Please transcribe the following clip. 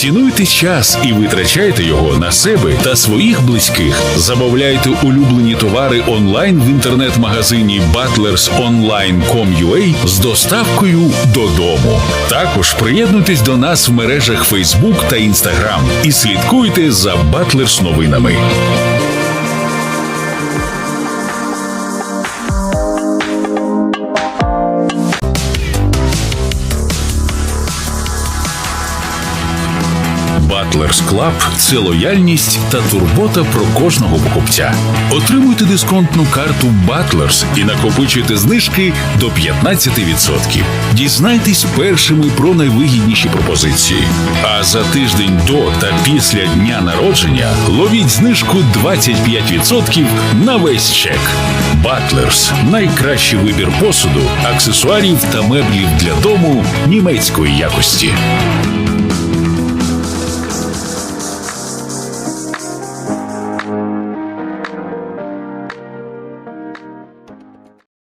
Цінуйте час і витрачайте його на себе та своїх близьких. Замовляйте улюблені товари онлайн в інтернет-магазині butlersonline.com.ua з доставкою додому. Також приєднуйтесь до нас в мережах Facebook та Instagram і слідкуйте за Butlers новинами. Butlers Club – це лояльність та турбота про кожного покупця. Отримуйте дисконтну карту Butlers і накопичуйте знижки до 15%. Дізнайтесь першими про найвигідніші пропозиції. А за тиждень до та після дня народження ловіть знижку 25% на весь чек. Butlers – найкращий вибір посуду, аксесуарів та меблів для дому німецької якості.